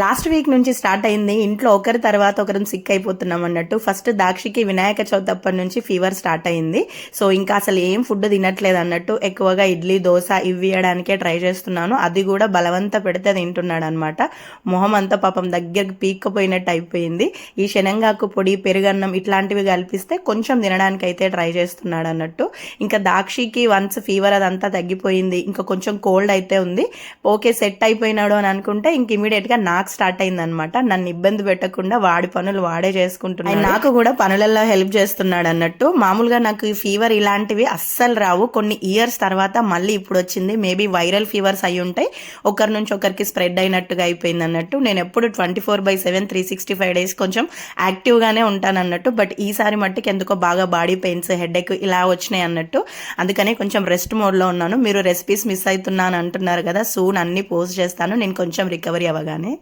Last week నుంచి start అయింది. ఇంట్లో ఒకరి తర్వాత ఒకరం సిక్ అయిపోతున్నాం అన్నట్టు. ఫస్ట్ దాక్షికి వినాయక చవితి అప్పటి నుంచి ఫీవర్ స్టార్ట్ అయింది. సో ఇంకా అసలు ఏం ఫుడ్ తినట్లేదు అన్నట్టు ఎక్కువగా ఇడ్లీ దోశ ఇవి ఇవ్వడానికే ట్రై చేస్తున్నాను. అది కూడా బలవంత పెడితే తింటున్నాడు అనమాట మొహం అంతా పాపం దగ్గరికి పీక్కపోయినట్టు అయిపోయింది. ఈ శనగాకు పొడి పెరుగన్నం ఇట్లాంటివి కల్పిస్తే కొంచెం తినడానికి అయితే ట్రై చేస్తున్నాడు అన్నట్టు ఇంకా దాక్షికి వన్స్ ఫీవర్ అదంతా తగ్గిపోయింది. ఇంకా కొంచెం కోల్డ్ అయితే ఉంది. ఓకే సెట్ అయిపోయినాడు అని అనుకుంటే ఇంక ఇమీడియట్గా నాకు నాకు స్టార్ట్ అయింది అనమాట నన్ను ఇబ్బంది పెట్టకుండా వాడి పనులు వాడే చేసుకుంటున్నాడు. నాకు కూడా పనులలో హెల్ప్ చేస్తున్నాడు అన్నట్టు. మామూలుగా నాకు ఈ ఫీవర్ ఇలాంటివి అస్సలు రావు. కొన్ని ఇయర్స్ తర్వాత మళ్ళీ ఇప్పుడు వచ్చింది. మేబీ వైరల్ ఫీవర్స్ అయి ఉంటాయి ఒకరి నుంచి ఒకరికి స్ప్రెడ్ అయినట్టుగా అయిపోయింది అన్నట్టు. నేను ఎప్పుడు twenty four by seven three sixty five days కొంచెం యాక్టివ్ గానే ఉంటాను అన్నట్టు. బట్ ఈసారి మట్టుకు ఎందుకో బాగా బాడీ పెయిన్స్ హెడ్ ఇలా వచ్చినాయి అన్నట్టు. అందుకనే కొంచెం రెస్ట్ మోడ్లో ఉన్నాను. మీరు రెసిపీస్ మిస్ అవుతున్నాను అంటున్నారు కదా సూన్ అన్ని పోస్ట్ చేస్తాను. నేను కొంచెం రికవరీ అవ్వగానే.